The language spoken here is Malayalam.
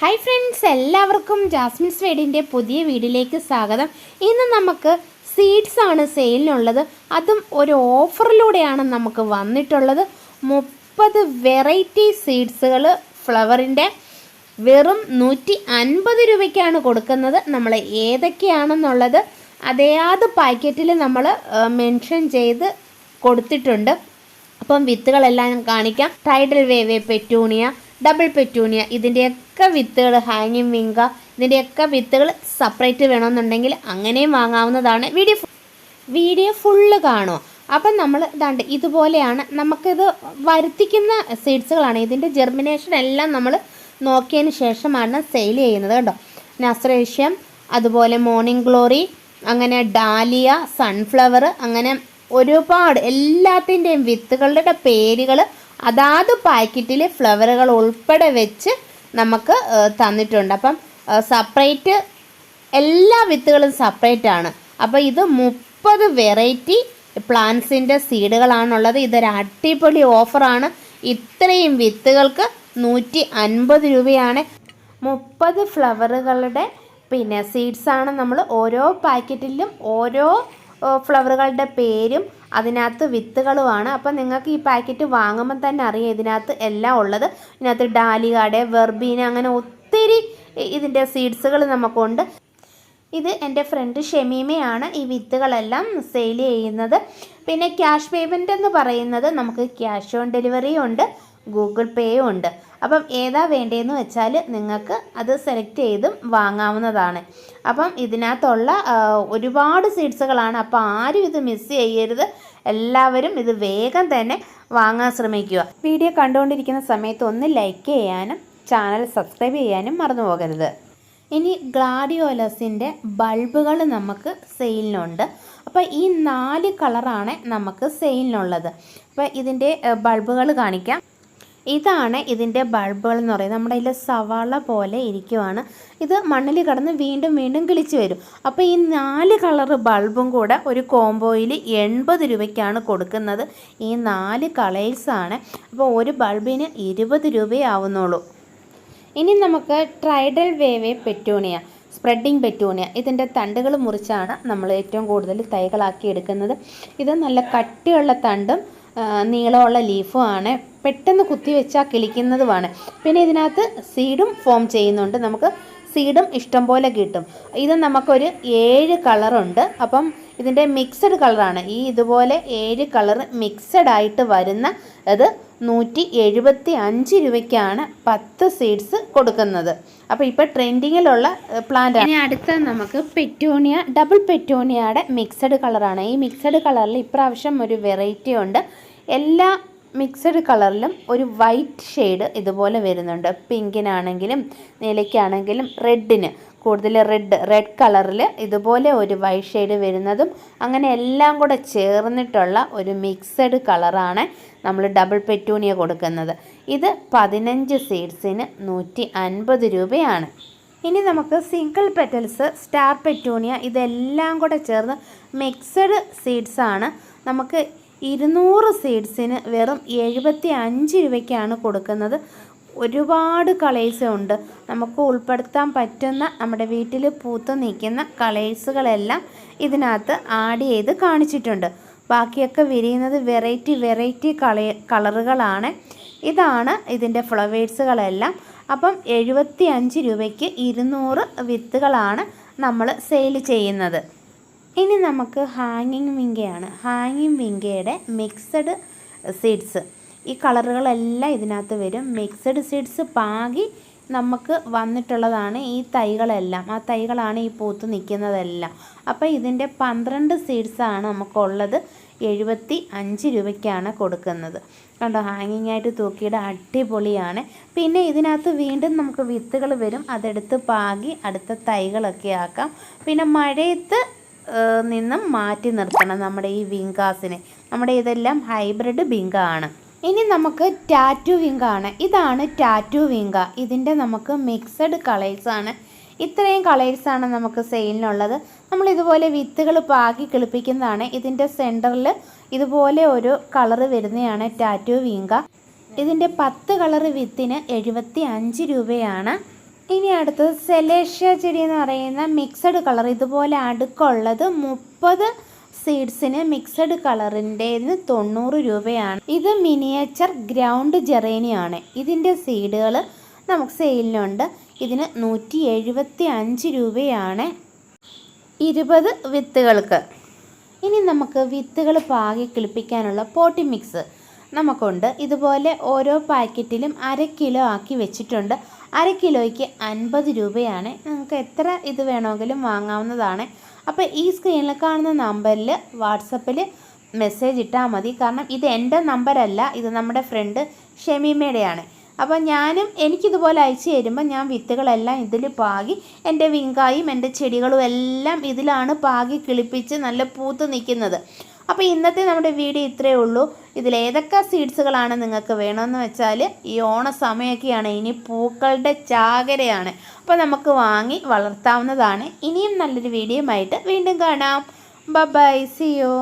ഹായ് ഫ്രണ്ട്സ് എല്ലാവർക്കും ജാസ്മിൻ സ്വേഡിന്റെ പുതിയ വീഡിയോയിലേക്ക് സ്വാഗതം. ഇന്ന് നമുക്ക് സീഡ്സ് ആണ് സെയിലിനുള്ളത് അതും ഒരു ഓഫറിലൂടെയാണ് നമുക്ക് വന്നിട്ടുള്ളത്. മുപ്പത് വെറൈറ്റി സീഡ്സുകൾ ഫ്ലവറിന്റെ വെറും നൂറ്റി അൻപത് രൂപയ്ക്കാണ് കൊടുക്കുന്നത്. നമ്മൾ ഏതൊക്കെയാണെന്നുള്ളത് അതേത് പാക്കറ്റിൽ നമ്മൾ മെൻഷൻ ചെയ്ത് കൊടുത്തിട്ടുണ്ട്. അപ്പം വിത്തുകളെല്ലാം കാണിക്കാം. Tidal wave petunia double petunia ഇതിന്റെയൊക്കെ വിത്തുകൾ ഹാങ്ങിങ് വിങ്ക ഇതിന്റെയൊക്കെ വിത്തുകൾ സെപ്പറേറ്റ് വേണമെന്നുണ്ടെങ്കിൽ അങ്ങനെയും വാങ്ങാവുന്നതാണ് വീഡിയോ വീഡിയോ ഫുള്ള് കാണുമോ അപ്പം നമ്മൾ ഇതാണ്ട് ഇതുപോലെയാണ് നമുക്കിത് വരുത്തിക്കുന്ന സീഡ്സുകളാണ് ഇതിന്റെ ജെർമിനേഷൻ എല്ലാം നമ്മൾ നോക്കിയതിന് ശേഷമാണ് സെയിൽ ചെയ്യുന്നത് കേട്ടോ നസ്രേഷ്യം അതുപോലെ മോർണിംഗ് ഗ്ലോറി അങ്ങനെ ഡാലിയ സൺഫ്ലവർ അങ്ങനെ ഒരുപാട് എല്ലാത്തിന്റെയും വിത്തുകളുടെ പേരുകൾ അതാത് പാക്കറ്റിൽ ഫ്ലവറുകൾ ഉൾപ്പെടെ വെച്ച് നമുക്ക് തന്നിട്ടുണ്ട്. അപ്പം സപ്പറേറ്റ് എല്ലാ വിത്തുകളും സെപ്പറേറ്റ് ആണ്. അപ്പോൾ ഇത് മുപ്പത് വെറൈറ്റി പ്ലാന്റ്സിന്റെ സീഡുകളാണുള്ളത് ഇതൊരു അടിപൊളി ഓഫറാണ് ഇത്രയും വിത്തുകൾക്ക് നൂറ്റി അൻപത് രൂപയാണ്. മുപ്പത് ഫ്ലവറുകളുടെ പിന്നെ സീഡ്സാണ് നമ്മൾ ഓരോ പാക്കറ്റിലും ഓരോ ഫ്ലവറുകളുടെ പേരും അതിനകത്ത് വിത്തുകളുമാണ്. അപ്പം നിങ്ങൾക്ക് ഈ പാക്കറ്റ് വാങ്ങുമ്പോൾ തന്നെ അറിയാം ഇതിനകത്ത് എല്ലാം ഉള്ളത്. ഇതിനകത്ത് ഡാലികാടെ വെർബീന അങ്ങനെ ഒത്തിരി ഇതിന്റെ സീഡ്സുകൾ നമുക്കുണ്ട്. ഇത് എന്റെ ഫ്രണ്ട് ഷെമീമയാണ് ഈ വിത്തുകളെല്ലാം സെയിൽ ചെയ്യുന്നത്. പിന്നെ ക്യാഷ് പേയ്മെന്റ് എന്ന് പറയുന്നത് നമുക്ക് ക്യാഷ് ഓൺ ഡെലിവറി ഉണ്ട്. ഗൂഗിൾ പേയും ഉണ്ട്. അപ്പം ഏതാ വേണ്ടതെന്ന് വെച്ചാൽ നിങ്ങൾക്ക് അത് സെലക്ട് ചെയ്തും വാങ്ങാവുന്നതാണ്. അപ്പം ഇതിനകത്തുള്ള ഒരുപാട് സീഡ്സുകളാണ്. അപ്പം ആരും ഇത് മിസ് ചെയ്യരുത്. എല്ലാവരും ഇത് വേഗം തന്നെ വാങ്ങാൻ ശ്രമിക്കുക. വീഡിയോ കണ്ടുകൊണ്ടിരിക്കുന്ന സമയത്ത് ഒന്ന് ലൈക്ക് ചെയ്യാനും ചാനൽ സബ്സ്ക്രൈബ് ചെയ്യാനും മറന്നു പോകരുത്. ഇനി ഗ്ലാഡിയോലസിന്റെ ബൾബുകൾ നമുക്ക് സെയിലിനുണ്ട്. അപ്പോൾ ഈ നാല് കളറാണ് നമുക്ക് സെയിലിനുള്ളത്. അപ്പോൾ ഇതിന്റെ ബൾബുകൾ കാണിക്കാം. ഇതാണ് ഇതിന്റെ ബൾബുകൾ എന്ന് പറയുന്നത്. നമ്മുടെ ഇതിൽ സവാള പോലെ ഇരിക്കുവാണ്. ഇത് മണ്ണിൽ കടന്ന് വീണ്ടും വീണ്ടും കിളിച്ച് വരും. അപ്പോൾ ഈ നാല് കളർ ബൾബും കൂടെ ഒരു കോംബോയിൽ എൺപത് രൂപയ്ക്കാണ് കൊടുക്കുന്നത്. ഈ നാല് കളേഴ്സാണ് അപ്പോൾ ഒരു ബൾബിന് ഇരുപത് രൂപയേ ആവുന്നുള്ളൂ. ഇനി നമുക്ക് tidal wave petunia spreading petunia. ഇതിന്റെ തണ്ടുകൾ മുറിച്ചാണ് നമ്മൾ ഏറ്റവും കൂടുതൽ തൈകളാക്കി എടുക്കുന്നത്. ഇത് നല്ല കട്ടിയുള്ള തണ്ടും നീളമുള്ള ലീഫുമാണ്. പെട്ടെന്ന് കുത്തി വെച്ചാൽ കിളിക്കുന്നതുമാണ്. പിന്നെ ഇതിനകത്ത് സീഡും ഫോം ചെയ്യുന്നുണ്ട്. നമുക്ക് സീഡും ഇഷ്ടം പോലെ കിട്ടും. ഇത് നമുക്കൊരു ഏഴ് കളറുണ്ട്. അപ്പം ഇതിന്റെ മിക്സഡ് കളറാണ്. ഈ ഇതുപോലെ ഏഴ് കളർ മിക്സഡ് ആയിട്ട് വരുന്ന അത് നൂറ്റി എഴുപത്തി അഞ്ച് രൂപയ്ക്കാണ് പത്ത് സീഡ്സ് കൊടുക്കുന്നത്. അപ്പോൾ ഇപ്പോൾ ട്രെൻഡിങ്ങിലുള്ള പ്ലാന്റ് ഇനി അടുത്ത നമുക്ക് പെറ്റൂണിയ ഡബിൾ പെറ്റൂണിയയുടെ മിക്സഡ് കളറാണ് ഈ മിക്സഡ് കളറിൽ ഇപ്രാവശ്യം ഒരു വെറൈറ്റി ഉണ്ട്. എല്ലാ മിക്സഡ് കളറിലും ഒരു വൈറ്റ് ഷെയ്ഡ് ഇതുപോലെ വരുന്നുണ്ട്. പിങ്കിനാണെങ്കിലും നീലയ്ക്കാണെങ്കിലും റെഡിന് കൂടുതൽ റെഡ് റെഡ് കളറിൽ ഇതുപോലെ ഒരു വൈറ്റ് ഷെയ്ഡ് വരുന്നതും അങ്ങനെ എല്ലാം കൂടെ ചേർന്നിട്ടുള്ള ഒരു മിക്സഡ് കളറാണ് നമ്മൾ ഡബിൾ പെറ്റൂണിയ കൊടുക്കുന്നത്. ഇത് പതിനഞ്ച് സീഡ്സിന് നൂറ്റി അൻപത് രൂപയാണ്. ഇനി നമുക്ക് സിംഗിൾ പെറ്റൽസ് സ്റ്റാർ പെറ്റൂണിയ ഇതെല്ലാം കൂടെ ചേർന്ന് മിക്സഡ് സീഡ്സാണ് നമുക്ക് ഇരുന്നൂറ് സീഡ്സിന് വെറും എഴുപത്തി അഞ്ച് രൂപയ്ക്കാണ് കൊടുക്കുന്നത്. ഒരുപാട് കളേഴ്സ് ഉണ്ട് നമുക്ക് ഉൾപ്പെടുത്താൻ പറ്റുന്ന നമ്മുടെ വീട്ടിൽ പൂത്ത് നിൽക്കുന്ന കളേഴ്സുകളെല്ലാം ഇതിനകത്ത് ആഡ് ചെയ്ത് കാണിച്ചിട്ടുണ്ട്. ബാക്കിയൊക്കെ വിരിയുന്നത് വെറൈറ്റി വെറൈറ്റി കള കളറുകളാണ്. ഇതാണ് ഇതിന്റെ ഫ്ലവേഴ്സുകളെല്ലാം. അപ്പം എഴുപത്തി അഞ്ച് രൂപയ്ക്ക് ഇരുന്നൂറ് വിത്തുകളാണ് നമ്മൾ സെയിൽ ചെയ്യുന്നത്. ഇനി നമുക്ക് ഹാങ്ങിങ് വിങ്കയാണ് ഹാങ്ങിങ് വിങ്കയുടെ മിക്സഡ് സീഡ്സ് ഈ കളറുകളെല്ലാം ഇതിനകത്ത് വരും. മിക്സഡ് സീഡ്സ് പാകി നമുക്ക് വന്നിട്ടുള്ളതാണ് ഈ തൈകളെല്ലാം. ആ തൈകളാണ് ഈ പൂത്ത് നിൽക്കുന്നതെല്ലാം. അപ്പോൾ ഇതിന്റെ പന്ത്രണ്ട് സീഡ്സാണ് നമുക്കുള്ളത്. എഴുപത്തി അഞ്ച് രൂപയ്ക്കാണ് കൊടുക്കുന്നത്. കണ്ടോ ഹാങ്ങിങ് ആയിട്ട് തൂക്കിയുടെ അടിപൊളിയാണ്. പിന്നെ ഇതിനകത്ത് വീണ്ടും നമുക്ക് വിത്തുകൾ വരും. അതെടുത്ത് പാകി അടുത്ത തൈകളൊക്കെ ആക്കാം. പിന്നെ മഴയത്ത് നിന്നും മാറ്റി നിർത്തണം നമ്മുടെ ഈ വിങ്കാസിനെ. നമ്മുടെ ഇതെല്ലാം ഹൈബ്രിഡ് ബിങ്ക ആണ് ഇനി നമുക്ക് ടാറ്റു വിങ്ക ആണ്. ഇതാണ് ടാറ്റു വിങ്ക. ഇതിന്റെ നമുക്ക് മിക്സഡ് കളേഴ്സാണ് ഇത്രയും കളേഴ്സാണ് നമുക്ക് സെയിലിനുള്ളത്. നമ്മൾ ഇതുപോലെ വിത്തുകൾ പാകി കിളിപ്പിക്കുന്നതാണ്. ഇതിന്റെ സെന്ററിൽ ഇതുപോലെ ഒരു കളറ് വരുന്നതാണ് ടാറ്റു വിങ്ക. ഇതിന്റെ പത്ത് കളറ് വിത്തിന് എഴുപത്തി അഞ്ച് രൂപയാണ്. ഇനി അടുത്തത് സെലേഷ്യ ചെടി എന്ന് പറയുന്ന മിക്സഡ് കളർ. ഇതുപോലെ അടുക്കുള്ളത് മുപ്പത് സീഡ്സിന് മിക്സഡ് കളറിന്റെന്ന് തൊണ്ണൂറ് രൂപയാണ്. ഇത് മിനിയേച്ചർ ഗ്രൗണ്ട് ജെറേനിയാണ്. ഇതിന്റെ സീഡുകൾ നമുക്ക് സെയിലിനുണ്ട്. ഇതിന് നൂറ്റി എഴുപത്തി അഞ്ച് രൂപയാണ്. ഇരുപത് വിത്തുകൾക്ക്. ഇനി നമുക്ക് വിത്തുകൾ പാകി കിളിപ്പിക്കാനുള്ള പോട്ടി മിക്സ് നമുക്കുണ്ട്. ഇതുപോലെ ഓരോ പാക്കറ്റിലും അര കിലോ ആക്കി വെച്ചിട്ടുണ്ട്. അര കിലോയ്ക്ക് അൻപത് രൂപയാണ്. നിങ്ങൾക്ക് എത്ര ഇത് വേണമെങ്കിലും വാങ്ങാവുന്നതാണ്. അപ്പോൾ ഈ സ്ക്രീനിൽ കാണുന്ന നമ്പറിൽ വാട്സപ്പിൽ മെസ്സേജ് ഇട്ടാൽ മതി. കാരണം ഇത് എന്റെ നമ്പരല്ല ഇത് നമ്മുടെ ഫ്രണ്ട് ഷമീമയുടെയാണ്. അപ്പോൾ ഞാനും എനിക്കിതുപോലെ അയച്ചു തരുമ്പോൾ ഞാൻ വിത്തുകളെല്ലാം ഇതിൽ പാകി എന്റെ വിങ്കായും എന്റെ ചെടികളും എല്ലാം ഇതിലാണ് പാകി കിളിപ്പിച്ച് നല്ല പൂത്ത് നിൽക്കുന്നത്. അപ്പോൾ ഇന്നത്തെ നമ്മുടെ വീഡിയോ ഇത്രയേ ഉള്ളൂ. ഇതിലേതൊക്കെ സീഡ്സുകളാണ് നിങ്ങൾക്ക് വേണമെന്ന് വെച്ചാൽ ഈ ഓണ സമയമൊക്കെയാണ് ഇനി പൂക്കളുടെ ചാകരയാണ്. അപ്പോൾ നമുക്ക് വാങ്ങി വളർത്താവുന്നതാണ്. ഇനിയും നല്ലൊരു വീഡിയോ ആയിട്ട് വീണ്ടും കാണാം. By C U